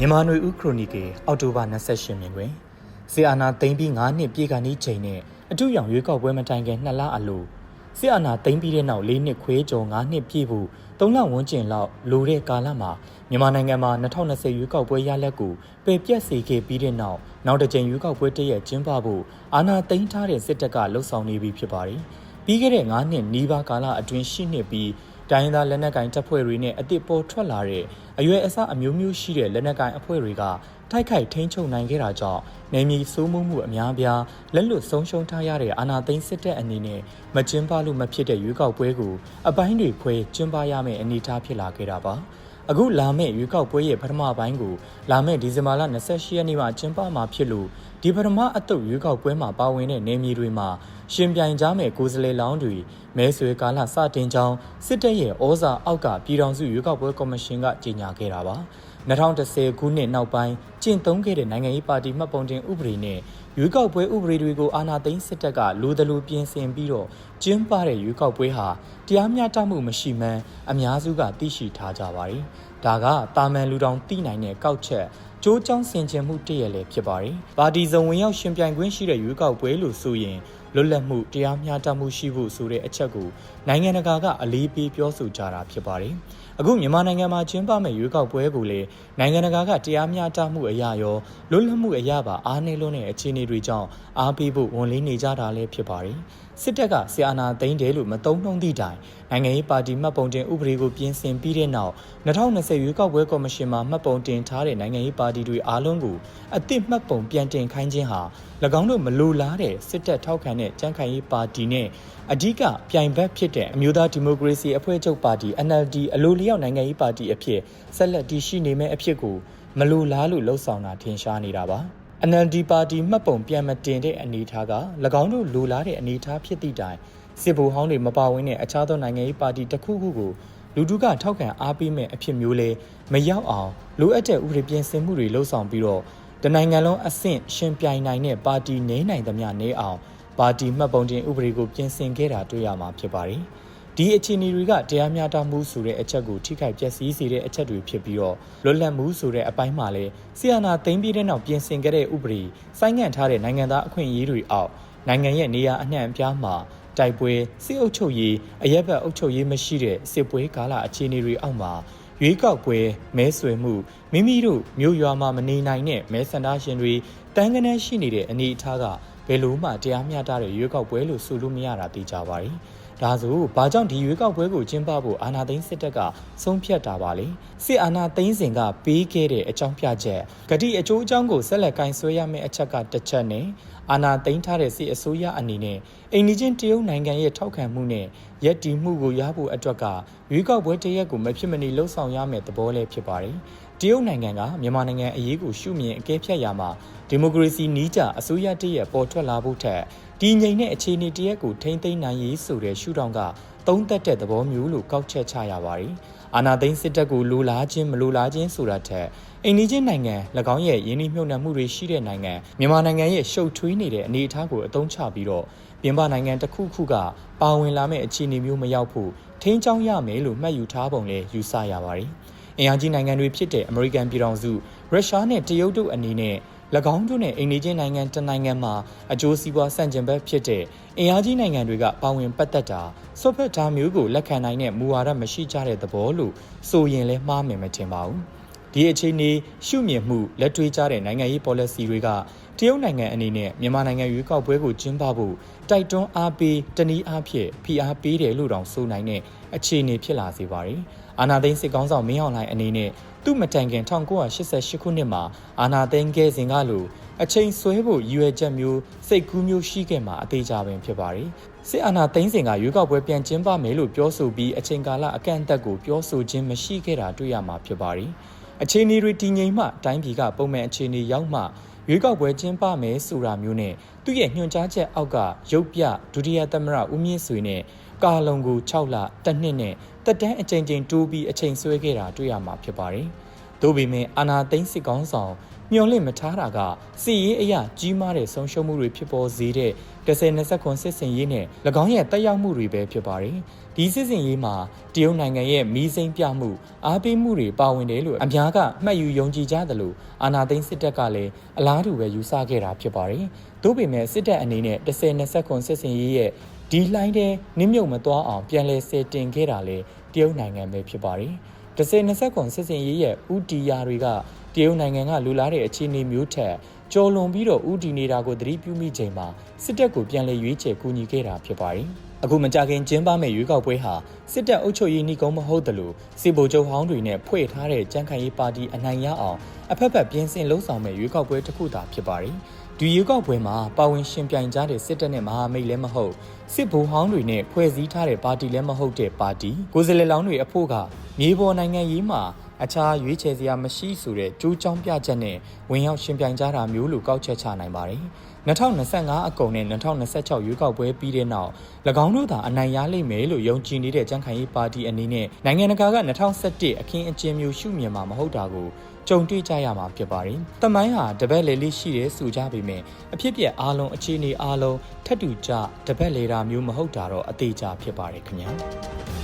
မြန်မာနွေဦးခရိုနီကယ်အောက်တိုဘာ28မြင်တွင်ဆီအာနာသိမ့်ပြီး9နှစ်ပြည့်ကနေ့ချိန်နဲ့အထူးရောင်ရွေးကောက်ပွဲမတိုင်ခင်2လအလိုဆီအာနာသိမ့်ပြီးတဲ့နောက်4နှစ်ခွဲကျော်9နှစ်ပြည့်ဖို့3လဝန်းကျင်လောက်လိုတဲ့ကာလမှာမြန်မာနိုင်ငံမှာ2020ရွေးကောက်ပွဲရလဒ်ကိုပယ်ပြတ်စေခဲ့ပြီးတဲ့နောက်နောက်တစ်ကြိမ်ရွေးကောက်ပွဲတည့်ရက်ကျင်းပဖို့အာဏာသိမ်းထားတဲ့စစ်တပ်ကလှုံ့ဆော်နေပြီဖြစ်ပါတယ်ပြီးခဲ့တဲ့9နှစ်နီးပါးကာလအတွင်းရှိနှစ်ပြီး တိုင်းသားလက်နက်ကိုင်တပ်ဖွဲ့တွေနဲ့အစ်စ်ပေါ်ထွက်လာတဲ့အရွယ်အစားအမျိုးမျိုးရှိတဲ့လက်နက်ကိုင်အဖွဲ့တွေကတိုက်ခိုက်ထိန်းချုပ်နိုင်ခဲ့တာကြောင့်နေမြေစိုးမိုးမှုအများပြားလက်လွတ်ဆုံးရှုံးထားရတဲ့အာဏာသိမ်းစစ်တပ်အနေနဲ့မကျင်းပလို့မဖြစ်တဲ့ရွေးကောက်ပွဲကိုအပိုင်းတွေခွဲကျင်းပရမယ့်အနေအထားဖြစ်လာခဲ့တာပါ အခုလာမယ့်ရွေးကောက်ပွဲရဲ့ပထမပိုင်းကိုလာမယ့်ဒီဇင်ဘာလ28ရက်နေ့မှာကျင်းပမှာဖြစ်လို့ဒီပထမအတုပ်ရွေးကောက်ပွဲမှာပါဝင်တဲ့နေမြေတွေမှာရှင်ပြိုင်ကြမဲ့ကိုယ်စားလှယ်လောင်းတွေမဲဆွေကာလစတင်ကြောင်းစစ်တပ်ရဲ့ဩဇာအောက်ကပြည်ထောင်စုရွေးကောက်ပွဲကော်မရှင်ကကြေညာခဲ့တာပါ2010ခုနှစ်နောက်ပိုင်းကျင့်သုံးခဲ့တဲ့နိုင်ငံရေးပါတီမှတ်ပုံတင်ဥပဒေနဲ့ရွေးကောက်ပွဲဥပဒေတွေကိုအာဏာသိမ်းစစ်တပ်ကလူသလူပြင်ဆင်ပြီးတော့ကျင်းပတဲ့ရွေးကောက်ပွဲဟာတရားမျှတမှုမရှိမှန်းအများစုကသိရှိထားကြပါတယ်။ဒါကတာမန်လူတောင်သိနိုင်တဲ့ကောက်ချက်ကြိုးကြောင်းဆင်ခြင်မှုတည့်ရလည်းဖြစ်ပါတယ်။ပါတီစုံဝင်ရောက်ရှင်ပြိုင်ခွင့်ရှိတဲ့ရွေးကောက်ပွဲလို့ဆိုရင်လွတ်လပ်မှုတရားမျှတမှုရှိဖို့ဆိုတဲ့အချက်ကိုနိုင်ငံတကာကအလေးပေးပြောဆိုကြတာဖြစ်ပါတယ်။အခုမြန်မာနိုင်ငံမှာကျင်းပမဲ့ရွေးကောက်ပွဲကိုလည်းနိုင်ငံတကာကတရားမျှတမှုအရာရောလွတ်လပ်မှုအရာပါအားနည်းလွန်းတဲ့အခြေအနေတွေကြောင့်အားပေးဖို့ဝန်လေးနေကြတာလည်းဖြစ်ပါတယ်။စစ်တပ်ကဆီအာနာသိန်းတယ်လို့မတုံ့နှုံသည့်တိုင်နိုင်ငံရေးပါတီမှတ်ပုံတင်ဥပဒေကိုပြင်ဆင်ပြီးတဲ့နောက်2020ရွေးကောက်ပွဲကော်မရှင်မှမှတ်ပုံတင်ထားတဲ့နိုင်ငံရေးပါတီတွေအားလုံးကိုအသစ်မှတ်ပုံပြန်တင်ခိုင်းခြင်းဟာ၎င်းတို့မလိုလားတဲ့စစ်တပ်ထောက်ခံတဲ့ကြံ့ခိုင်ရေးပါတီနဲ့အဓိကပြိုင်ဘက်ဖြစ်တဲ့အမျိုးသားဒီမိုကရေစီအဖွဲ့ချုပ်ပါတီ NLD အလိုလျောက်နိုင်ငံရေးပါတီအဖြစ်ဆက်လက်တည်ရှိနေမယ့်အဖြစ်ကိုမလိုလားလို့လှုံ့ဆော်တာထင်ရှားနေတာပါ NLD ပါတီမှတ်ပုံပြန်မတင်တဲ့အနေအထားက၎င်းတို့လိုလားတဲ့အနေအထားဖြစ်သည့်တိုင်စစ်ဗိုလ်ဟောင်းတွေမပါဝင်တဲ့အခြားသောနိုင်ငံရေးပါတီတစ်ခုခုကိုလူထုကထောက်ခံအားပေးမဲ့အဖြစ်မျိုးလဲမရောက်အောင်လိုအပ်တဲ့ဥပဒေပြင်ဆင်မှုတွေလှုံ့ဆော်ပြီးတော့တနိုင်ငံလုံးအဆင့်ရှင်ပြိုင်နိုင်တဲ့ပါတီနေနိုင်သမျှနေအောင်ပါတီမှတ်ပုံတင်ဥပဒေကိုပြင်ဆင်ခဲ့တာတွေ့ရမှာဖြစ်ပါတယ်။ ဒီအခြေအနေတွေကတရားမျှတမှုဆိုတဲ့အချက်ကိုထိခိုက်ပျက်စီးစေတဲ့အချက်တွေဖြစ်ပြီးတော့လွတ်လပ်မှုဆိုတဲ့အပိုင်းမှာလည်းဆီယနာသိမ်းပြီးတဲ့နောက်ပြင်ဆင်ခဲ့တဲ့ဥပဒေစိုင်းငံ့ထားတဲ့နိုင်ငံသားအခွင့်အရေးတွေအောက်နိုင်ငံရဲ့နေရာအနှံ့အပြားမှာတိုက်ပွဲစစ်အုပ်ချုပ်ရေးအရက်ဘက်အုပ်ချုပ်ရေးမရှိတဲ့စစ်ပွဲကာလအခြေအနေတွေအောက်မှာရွေးကောက်ပွဲမဲဆွယ်မှုမိမိတို့မြို့ရွာမှာမနေနိုင်တဲ့မဲဆန္ဒရှင်တွေတန်းကနန်းရှိနေတဲ့အနေအထားကဘယ်လို့မှတရားမျှတတဲ့ရွေးကောက်ပွဲလို့ဆိုလို့မရတာသိကြပါဘူး။ ဒါဆိုဘာကြောင့်ဒီရွေးကောက်ပွဲကိုကျင်းပဖို့အာဏာသိမ်းစစ်တပ်ကဆုံးဖြတ်တာပါလဲ။စစ်အာဏာသိမ်းစဉ်ကပေးခဲ့တဲ့အကြောင်းပြချက်ဂတိအကျိုးအကြောင်းကိုဆက်လက်ကင်ဆွဲရမယ့်အချက်ကတစ်ချက်နဲ့အာဏာသိမ်းထားတဲ့စစ်အစိုးရအနေနဲ့အိန္ဒိချင်းတရုတ်နိုင်ငံရဲ့ထောက်ခံမှုနဲ့ရည်တည်မှုကိုရဖို့အတွက်ကရွေးကောက်ပွဲတရက်ကိုမဖြစ်မနေလှုံ့ဆော်ရမယ့်သဘောလည်းဖြစ်ပါတယ်။ တရုတ်နိုင်ငံကမြန်မာနိုင်ငံအရေးကိုရှုမြင်အကဲဖြတ်ရမှာဒီမိုကရေစီနီးကျအစိုးရတရက်ပေါ်ထွက်လာဖို့ထက်ဒီငြိမ်တဲ့အခြေအနေတရက်ကိုထိမ့်သိမ်းနိုင်ရေးဆိုတဲ့ရှုထောင့်ကသုံးသက်တဲ့သဘောမျိုးလို့ကောက်ချက်ချရပါတယ်။အာနာသိန်းစစ်တပ်ကိုလိုလားခြင်းမလိုလားခြင်းဆိုတာထက်အိန္ဒိချင်းနိုင်ငံ၎င်းရဲ့ယင်းနှိမ့်မြုပ်နှံမှုတွေရှိတဲ့နိုင်ငံမြန်မာနိုင်ငံရဲ့ရှုပ်ထွေးနေတဲ့အနေအထားကိုအသုံးချပြီးတော့ပြင်ပနိုင်ငံတစ်ခုခုကပါဝင်လာမယ့်အခြေအနေမျိုးမရောက်ဖို့ထိန်းချောင်းရမယ်လို့မှတ်ယူထားပုံနဲ့ယူဆရပါတယ်။ အင်အားကြီးနိုင်ငံတွေဖြစ်တဲ့အမေရိကန်ပြည်ထောင်စုရုရှားနဲ့တရုတ်တို့အနေနဲ့၎င်းတို့နဲ့အိန္ဒိချင်းနိုင်ငံတနိုင်ငံမှာအကျိုးစီးပွားဆန့်ကျင်ဘက်ဖြစ်တဲ့အင်အားကြီးနိုင်ငံတွေကပါဝင်ပတ်သက်တာဆွတ်ဖက်ထားမျိုးကိုလက်ခံနိုင်တဲ့မူဝါဒမရှိကြတဲ့သဘောလို့ဆိုရင်လည်းမှားမယ်မထင်ပါဘူး။ဒီအခြေအနေရှုမြင်မှုလက်တွေ့ကျတဲ့နိုင်ငံရေး policy တွေကတရုတ်နိုင်ငံအနေနဲ့မြန်မာနိုင်ငံရွေးကောက်ပွဲကိုကျင်းပဖို့တိုက်တွန်းအားပေးတနည်းအားဖြင့်ဖိအားပေးတယ်လို့တောင်ဆိုနိုင်တဲ့အခြေအနေဖြစ်လာစေပါတယ်။ အာနာသိန်းစစ်ကောင်းဆောင်မင်းအောင်လှိုင်အနေနဲ့သူ့မတိုင်ခင်1988ခုနှစ်မှာအာနာသိန်းခဲ့စဉ်ကလိုအချိန်ဆွဲဖို့ရည်ရွယ်ချက်မျိုးစိတ်ကူးမျိုးရှိခဲ့မှာအသေးချပင်ဖြစ်ပါတယ်။စစ်အာဏာသိမ်းစဉ်ကရွေးကောက်ပွဲပြန်ကျင်းပမယ်လို့ပြောဆိုပြီးအချိန်ကာလအကန့်အသတ်ကိုပြောဆိုခြင်းမရှိခဲ့တာတွေ့ရမှာဖြစ်ပါတယ်။အခြေအနေတွေတည်ငြိမ်မှတိုင်းပြည်ကပုံမှန်အခြေအနေရောက်မှရွေးကောက်ပွဲကျင်းပမယ်ဆိုတာမျိုးနဲ့သူ့ရဲ့ညွှန်ကြားချက်အောက်ကရုပ်ပြဒုတိယသမ္မတဦးမြင့်ဆွေနဲ့ ကာလုံကို6လတစ်နှစ်နဲ့တက်တန်းအချိန်ချင်းတိုးပြီးအချိန်ဆွဲခဲ့တာတွေ့ရမှာဖြစ်ပါတယ်။။သို့ပေမဲ့အာနာသိန်းစစ်ကောင်းဆောင်မျော်လင့်မထားတာကစီရေးအရာကြီးမားတဲ့ဆုံးရှုံးမှုတွေဖြစ်ပေါ်စေတဲ့10-20ခွန်စစ်စင်ရေးနဲ့၎င်းရဲ့တက်ရောက်မှုတွေပဲဖြစ်ပါတယ်။ဒီစစ်စင်ရေးမှာတရုတ်နိုင်ငံရဲ့မီးစိမ်းပြမှုအားပေးမှုတွေပါဝင်တယ်လို့အများကမှတ်ယူယုံကြည်ကြသလိုအာနာသိန်းစစ်တပ်ကလည်းအလားတူပဲယူဆခဲ့တာဖြစ်ပါတယ်။သို့ပေမဲ့စစ်တပ်အနေနဲ့10-20ခွန်စစ်စင်ရေးရဲ့ ဒီလှိုင်းတဲ့နစ်မြုပ်မသွားအောင်ပြန်လဲဆယ်တင်ခဲ့တာလေတရုတ်နိုင်ငံပဲဖြစ်ပါတယ်။10-20ခွန်စစ်စင်ရေးရဲ့ဥတီယာတွေကတရုတ်နိုင်ငံကလူလာတဲ့အခြေအနေမျိုးထက်ကျော်လွန်ပြီးတော့ဥတီနေတာကိုသတိပြုမိချိန်မှာစစ်တပ်ကိုပြန်လည်ရွေးချယ်ကူညီခဲ့တာဖြစ်ပါတယ်။အခုမကြခင်ကျင်းပမဲ့ရွေးကောက်ပွဲဟာစစ်တပ်အုပ်ချုပ်ရေးနှိကုံးမဟုတ်တယ်လို့စစ်ဗိုလ်ချုပ်ဟောင်းတွေနဲ့ဖွဲ့ထားတဲ့ကြံ့ခိုင်ရေးပါတီအနိုင်ရအောင်အဖက်ဖက်ပြင်းစင်လှုံ့ဆော်မဲ့ရွေးကောက်ပွဲတစ်ခုသာဖြစ်ပါတယ်။ ဒီရွေးကောက်ပွဲမှာပါဝင်ရှင်ပြိုင်ကြတဲ့စစ်တပ်နဲ့မဟာမိတ်လည်းမဟုတ်စစ်ဗိုလ်ဟောင်းတွေနဲ့ဖွဲ့စည်းထားတဲ့ပါတီလည်းမဟုတ်တဲ့ပါတီကိုယ်စားလှယ်လောင်းတွေအဖို့ကမြေပေါ်နိုင်ငံရေးမှာအခြားရွေးချယ်စရာမရှိဆိုတဲ့ကြိုးကြောင်းပြချက်နဲ့ဝင်ရောက်ရှင်ပြိုင်ကြတာမျိုးလို့ကောက်ချက်ချနိုင်ပါတယ်။2025အကုန်နဲ့2026ရွေးကောက်ပွဲပြီးတဲ့နောက်၎င်းတို့သာအနိုင်ရလိမ့်မယ်လို့ယုံကြည်နေတဲ့ကြံ့ခိုင်ရေးပါတီအနေနဲ့နိုင်ငံတကာက2021အခင်းအကျင်းမျိုးရှုမြင်မှာမဟုတ်တာကို ကြုံတွေ့ကြရမှာဖြစ်ပါတယ်။တမိုင်းဟာတပတ်လေလေးရှိတယ်ဆိုကြပေမဲ့အဖြစ်ပြက်အားလုံးအခြေအနေအားလုံးထပ်တူကြတပတ်လေတာမျိုးမဟုတ်တာတော့အသေးချာဖြစ်ပါတယ်ခင်ဗျာ။